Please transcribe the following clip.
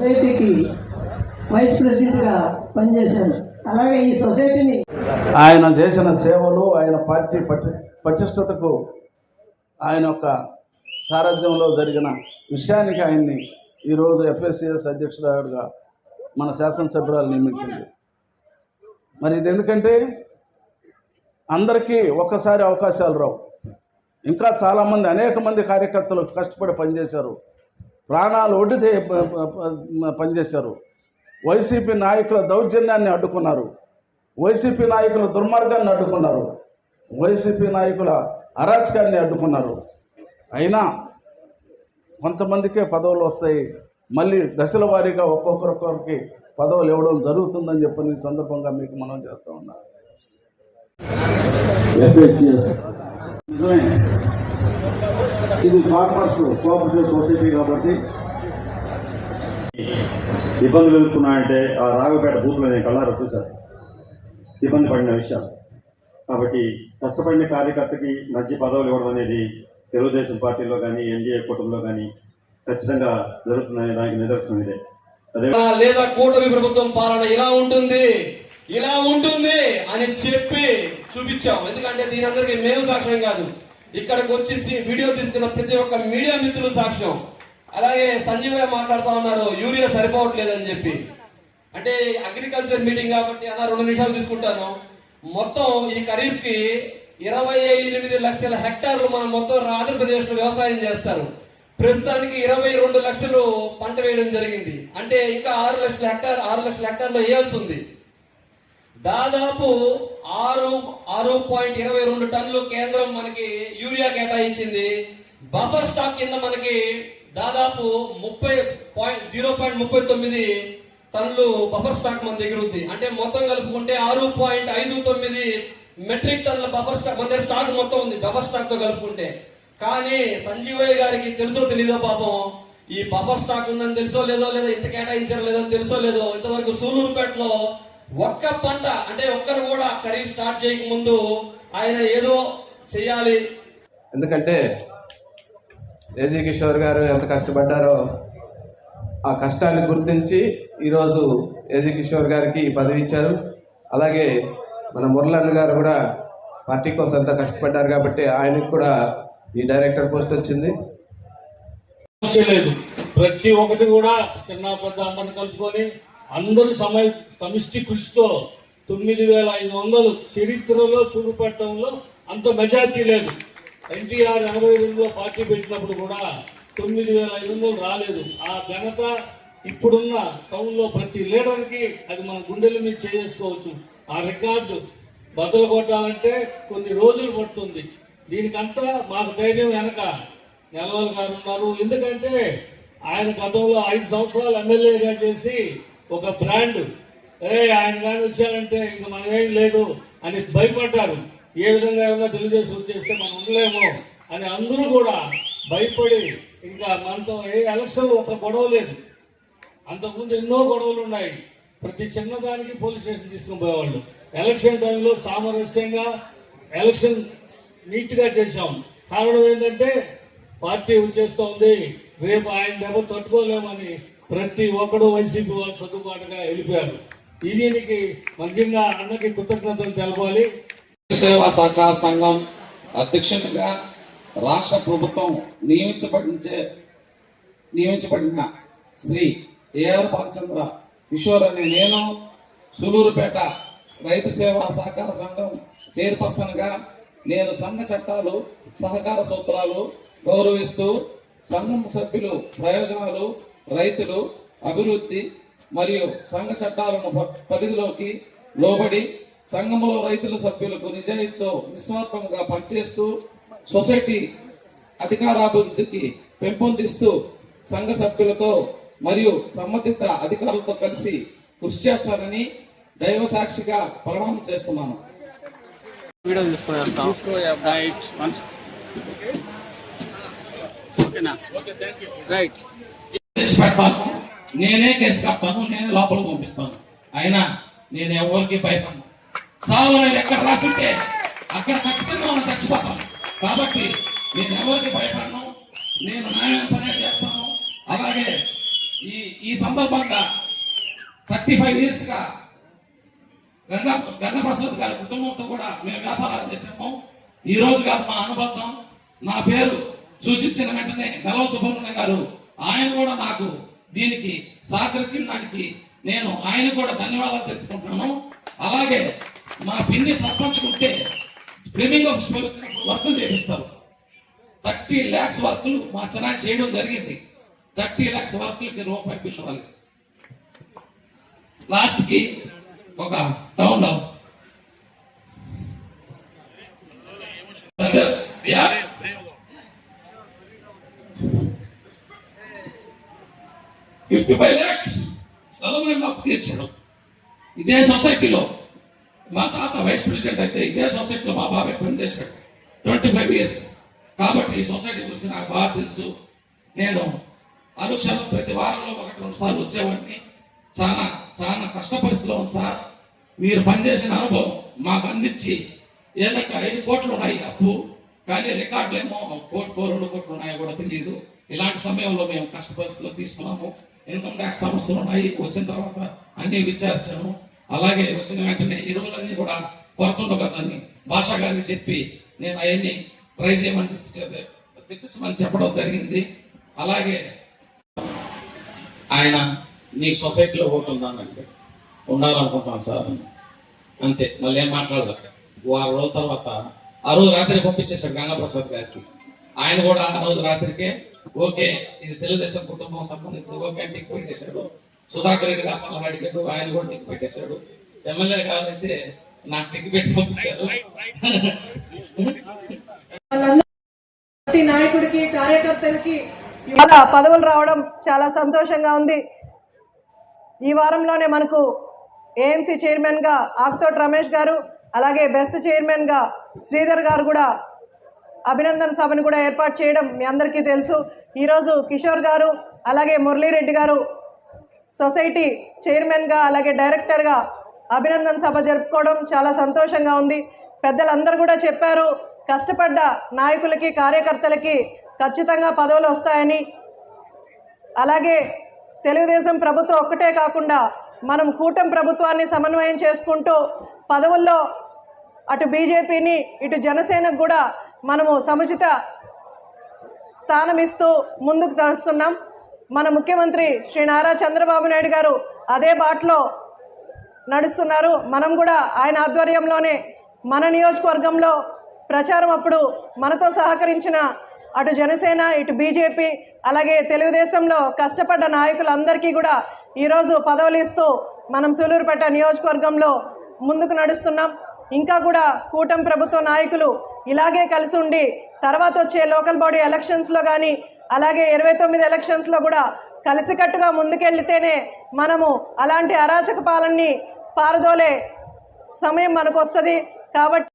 సొసైటీకి వైస్ ప్రెసిడెంట్గా పనిచేశాను. అలాగే ఈ సొసైటీని ఆయన చేసిన సేవలు ఆయన పార్టీ పటి పటిష్టతకు ఆయన యొక్క సారథ్యంలో జరిగిన విషయానికి ఆయన్ని ఈరోజు ఎఫ్ఎస్సిఎస్ అధ్యక్షురాలుగా మన శాసనసభ్యురాలు నియమించింది. మరి ఇది ఎందుకంటే అందరికీ ఒక్కసారి అవకాశాలు రావు. ఇంకా చాలామంది అనేక మంది కార్యకర్తలు కష్టపడి పనిచేశారు. ప్రాణాలు ఒడ్డితే పనిచేశారు. వైసీపీ నాయకుల దౌర్జన్యాన్ని అడ్డుకున్నారు. వైసీపీ నాయకుల దుర్మార్గాన్ని అడ్డుకున్నారు. వైసీపీ నాయకుల అరాచకాన్ని అడ్డుకున్నారు. అయినా కొంతమందికే పదవులు వస్తాయి. మళ్ళీ దశల వారీగా ఒక్కొక్కరొక్కరికి పదవులు ఇవ్వడం జరుగుతుందని చెప్పని సందర్భంగా మీకు మనం చేస్తూ ఉన్నాం. నిజమే ఇది ఫార్మర్స్ కోఆపరేటివ్ సొసైటీ కాబట్టి ఇబ్బందులు ఎదుర్కొన్నాయంటే ఆ రాఘపేట బూత్లో నేను కళ్ళారా చూశాను. ఇబ్బంది పడిన విషయం కాబట్టి కష్టపడిన కార్యకర్తకి మంచి పదవులు ఇవ్వడం అనేది తెలుగుదేశం పార్టీలో కానీ ఎన్డీఏ కూటమిలో కానీ ఖచ్చితంగా జరుగుతుందనే దానికి నిదర్శనం ఇదే. లేదా కూటమి ప్రభుత్వం పాలన ఇలా ఉంటుంది ఇలా ఉంటుంది అని చెప్పి చూపించాం ఎందుకంటే దీని అందరికీ మేము సాక్ష్యం కాదు. ఇక్కడికి వచ్చి వీడియో తీసుకున్న ప్రతి ఒక్క మీడియా మిత్రులు సాక్ష్యం. అలాగే సంజీవయ్య మాట్లాడుతూ ఉన్నారు యూరియా సరిపోవట్లేదని చెప్పి. అంటే అగ్రికల్చర్ మీటింగ్ కాబట్టి అన్న రెండు నిమిషాలు తీసుకుంటాను. మొత్తం ఈ ఖరీఫ్కి ఇరవై ఎనిమిది లక్షల హెక్టార్లు మనం మొత్తం ఆంధ్రప్రదేశ్లో వ్యవసాయం చేస్తారు. ప్రస్తుతానికి ఇరవై రెండు లక్షలు పంట వేయడం జరిగింది. అంటే ఇంకా ఆరు లక్షల హెక్టార్ ఆరు లక్షల హెక్టార్లో వేయాల్సి ఉంది. దాదాపు ఆరు ఆరు పాయింట్ ఇరవై రెండు టన్నులు కేంద్రం మనకి యూరియా కేటాయించింది. బఫర్ స్టాక్ కింద మనకి దాదాపు ముప్పై పాయింట్ జీరో పాయింట్ ముప్పై తొమ్మిది టన్నులు బఫర్ స్టాక్ మన దగ్గర ఉంది. అంటే మొత్తం కలుపుకుంటే ఆరు పాయింట్ ఐదు తొమ్మిది మెట్రిక్ టన్నుల బఫర్ స్టాక్ మన దగ్గర స్టాక్ మొత్తం ఉంది బఫర్ స్టాక్తో కలుపుకుంటే. కానీ సంజీవయ్య గారికి తెలుసో తెలీదో పాపం ఈ బఫర్ స్టాక్ ఉందని తెలుసో లేదో లేదో ఇంత కేటాయించారో లేదో తెలుసో లేదో ఇంతవరకు సూలూరుపేటలో ఒక్క పంట అంటే ఒక్కరు కూడా ఖరీఫ్ స్టార్ట్ చేయక ముందు ఆయన ఏదో చెయ్యాలి ఎందుకంటే ఏజీ కిషోర్ గారు ఎంత కష్టపడ్డారో ఆ కష్టాన్ని గుర్తించి ఈరోజు ఏజీ కిషోర్ గారికి ఈ పదవి ఇచ్చారు. అలాగే మన మురళన్న గారు కూడా పార్టీ కోసం ఎంతో కష్టపడ్డారు కాబట్టి ఆయనకు కూడా ఈ డైరెక్టర్ పోస్ట్ వచ్చింది. లేదు. ప్రతి ఒక్కటి కూడా చిన్న పెద్ద అందరిని కలుపుకొని అందరూ సమయ సమిష్టి కృషితో తొమ్మిది వేల ఐదు వందలు చరిత్రలో చూపెట్టడంలో అంత మెజార్టీ లేదు. ఎన్టీఆర్ ఎనభై రెండులో పార్టీ పెట్టినప్పుడు కూడా తొమ్మిది వేల ఐదు వందలు రాలేదు. ఆ ఘనత ఇప్పుడున్న టౌన్లో ప్రతి లీడర్కి అది మన గుండెల మీద చేసుకోవచ్చు ఆ రికార్డు బద్దలు కొట్టాలంటే కొన్ని రోజులు పడుతుంది. దీనికంతా మాకు ధైర్యం వెనక. నెలవల్ గారు ఉన్నారు. ఎందుకంటే ఆయన గతంలో ఐదు సంవత్సరాలు ఎమ్మెల్యేగా చేసి ఒక బ్రాండ్ ఏ ఆయన కానీ వచ్చారంటే ఇంక మనమేం లేదు అని భయపడ్డారు. ఏ విధంగా ఏమన్నా తెలుగుదేశం వచ్చేస్తే మనం ఉండలేము అని అందరూ కూడా భయపడి ఇంకా మనతో ఏ ఎలక్షన్ ఒక గొడవ లేదు. అంతకుముందు ఎన్నో గొడవలు ఉన్నాయి. ప్రతి చిన్నదానికి పోలీస్ స్టేషన్ తీసుకుని పోయేవాళ్ళు. ఎలక్షన్ టైంలో సామరస్యంగా ఎలక్షన్ నీట్గా చేశాం. కారణం ఏంటంటే పార్టీ వచ్చేస్తోంది. రేపు ఆయన దెబ్బ తట్టుకోలేమని ప్రతి ఒక్కడు వైసీపీ వాళ్ళు సర్దుబాటుగా వెళ్ళిపోయారు. ఈ దీనికి ముఖ్యంగా అన్నకి కృతజ్ఞతలు తెలపాలి. సేవా సహకార సంఘం అధ్యక్షునిగా రాష్ట్ర ప్రభుత్వం నియమించబడించే నియమించబడిన శ్రీ ఏఆర్ బాలచంద్ర కిషోర్ అనే నేను సులూరుపేట రైతు సేవా సహకార సంఘం చైర్పర్సన్గా నేను సంఘ చట్టాలు సహకార సూత్రాలు గౌరవిస్తూ సంఘం సభ్యులు ప్రయోజనాలు రైతులు అభివృద్ధి మరియు సంఘ చట్టాలను పరిధిలోకి లోబడి సంఘంలో రైతుల సభ్యులకు నిజాయితీతో నిస్వార్థంగా పనిచేస్తూ సొసైటీ అధికారాభివృద్ధికి పెంపొందిస్తూ సంఘ సభ్యులతో మరియు సంబంధిత అధికారులతో కలిసి కృషి చేస్తారని దైవ సాక్షిగా ప్రమాణం చేస్తున్నాను. కేసు పెడతాను నేనే కేసు కడతాను నేనే లోపల పంపిస్తాను. అయినా నేను ఎవరికి భయపడను. సావు నేను ఎక్కడ రాసుంటే అక్కడ ఖచ్చితంగా మనం చచ్చిపోతాను కాబట్టి నేను ఎవరికి భయపడను నేను న్యాయం పనే చేస్తాను. అలాగే ఈ ఈ సందర్భంగా థర్టీ ఫైవ్ ఇయర్స్గా గంగా గంగప్రసాద్ గారి కుటుంబంతో కూడా మేము వ్యాపారాలు చేసాము ఈ రోజు కాదు మా అనుబంధం. నా పేరు సూచించిన వెంటనే మెలవ సుబ్రహ్మణ్యం గారు ఆయన కూడా నాకు దీనికి సహకరించిన దానికి నేను ఆయన కూడా ధన్యవాదాలు తెలుపుకుంటున్నాను. అలాగే మా పిన్ని సర్పంచ్ ఉంటే ఫ్లెమింగ్ ఆఫ్ స్కూల్ వచ్చినప్పుడు వర్కులు చేపిస్తారు. థర్టీ ల్యాక్స్ వర్కులు మా చిన్న చేయడం జరిగింది. థర్టీ ల్యాక్స్ వర్కులకి రూపాయి బిల్లు వాళ్ళు లాస్ట్కి ఒక town Yeah. Fifty five lakhs స్థలం మేము అప్పు తీర్చాడు ఇదే సొసైటీలో మా తాత వైస్ ప్రెసిడెంట్ అయితే ఇదే సొసైటీలో మా బాబాయ్ పనిచేశాడు ట్వంటీ ఫైవ్ ఇయర్స్ కాబట్టి ఈ సొసైటీ గురించి నాకు బాగా తెలుసు. నేను అనుక్షణం ప్రతి వారంలో ఒకటి రెండు సార్లు వచ్చేవాడిని. చాలా చాలా కష్ట పరిస్థితిలో ఉంది సార్. మీరు పనిచేసిన అనుభవం మాకు అందించి ఏదంటే ఐదు కోట్లు ఉన్నాయి అప్పు కానీ రికార్డులు ఏమో కోటి రెండు కోట్లు ఉన్నాయో కూడా తెలియదు. ఇలాంటి సమయంలో మేము కష్ట పరిస్థితిలో తీసుకున్నాము. ఇన్కమ్ ట్యాక్స్ సమస్యలు ఉన్నాయి వచ్చిన తర్వాత అన్ని విచారించాము అలాగే వచ్చిన వెంటనే ఎరువులన్నీ కూడా కొరత కదని భాషా గారికి చెప్పి నేను అవన్నీ ట్రై చేయమని చెప్పి తెప్పించమని చెప్పడం జరిగింది. అలాగే ఆయన నీ సొసైటీలో ఓటు ఉందానంటే ఉండాలనుకుంటున్నాను సార్ అంతే మళ్ళీ ఏం మాట్లాడదు. వారం రోజుల తర్వాత ఆ రోజు రాత్రి పంపించేశారు గంగాప్రసాద్ గారికి. ఆయన కూడా ఆ రోజు రాత్రికే ఓకే ఇది తెలుగుదేశం కుటుంబం సంబంధించి ఓకే అని టిక్ పెట్టేశాడు. సుధాకర్ రెడ్డి గారు సలహా అడిగాడు ఆయన కూడా టిక్ పెట్టేశాడు. ఎమ్మెల్యే గారైతే నాకు టిక్ పెట్టి పంపించారు పార్టీ నాయకుడికి కార్యకర్తలకి ఇవాళ పదవులు రావడం చాలా సంతోషంగా ఉంది. ఈ వారంలోనే మనకు ఏఎంసీ చైర్మన్గా ఆకుతోటి రమేష్ గారు అలాగే బెస్ట్ చైర్మన్గా శ్రీధర్ గారు కూడా అభినందన సభను కూడా ఏర్పాటు చేయడం మీ అందరికీ తెలుసు. ఈరోజు కిషోర్ గారు అలాగే మురళీరెడ్డి గారు సొసైటీ చైర్మన్గా అలాగే డైరెక్టర్గా అభినందన సభ జరుపుకోవడం చాలా సంతోషంగా ఉంది. పెద్దలందరూ కూడా చెప్పారు కష్టపడ్డ నాయకులకి కార్యకర్తలకి ఖచ్చితంగా పదవులు వస్తాయని. అలాగే తెలుగుదేశం ప్రభుత్వం ఒక్కటే కాకుండా మనం కూటమి ప్రభుత్వాన్ని సమన్వయం చేసుకుంటూ పదవుల్లో అటు బీజేపీని ఇటు జనసేనకు కూడా మనము సముచిత స్థానం ఇస్తూ ముందుకు తరుస్తున్నాం మన ముఖ్యమంత్రి శ్రీ నారా చంద్రబాబు నాయుడు గారు అదే బాటలో నడుస్తున్నారు. మనం కూడా ఆయన ఆధ్వర్యంలోనే మన నియోజకవర్గంలో ప్రచారం అప్పుడు మనతో సహకరించిన అటు జనసేన ఇటు బీజేపీ అలాగే తెలుగుదేశంలో కష్టపడ్డ నాయకులందరికీ కూడా ఈరోజు పదవులు ఇస్తూ మనం సూలూరుపేట నియోజకవర్గంలో ముందుకు నడుస్తున్నాం. ఇంకా కూడా కూటమి ప్రభుత్వ నాయకులు ఇలాగే కలిసి ఉండి తర్వాత వచ్చే లోకల్ బాడీ ఎలక్షన్స్లో కానీ అలాగే ఇరవై తొమ్మిది ఎలక్షన్స్లో కూడా కలిసికట్టుగా ముందుకెళ్తేనే మనము అలాంటి అరాచక పాలనని పారదోలే సమయం మనకు వస్తుంది కాబట్టి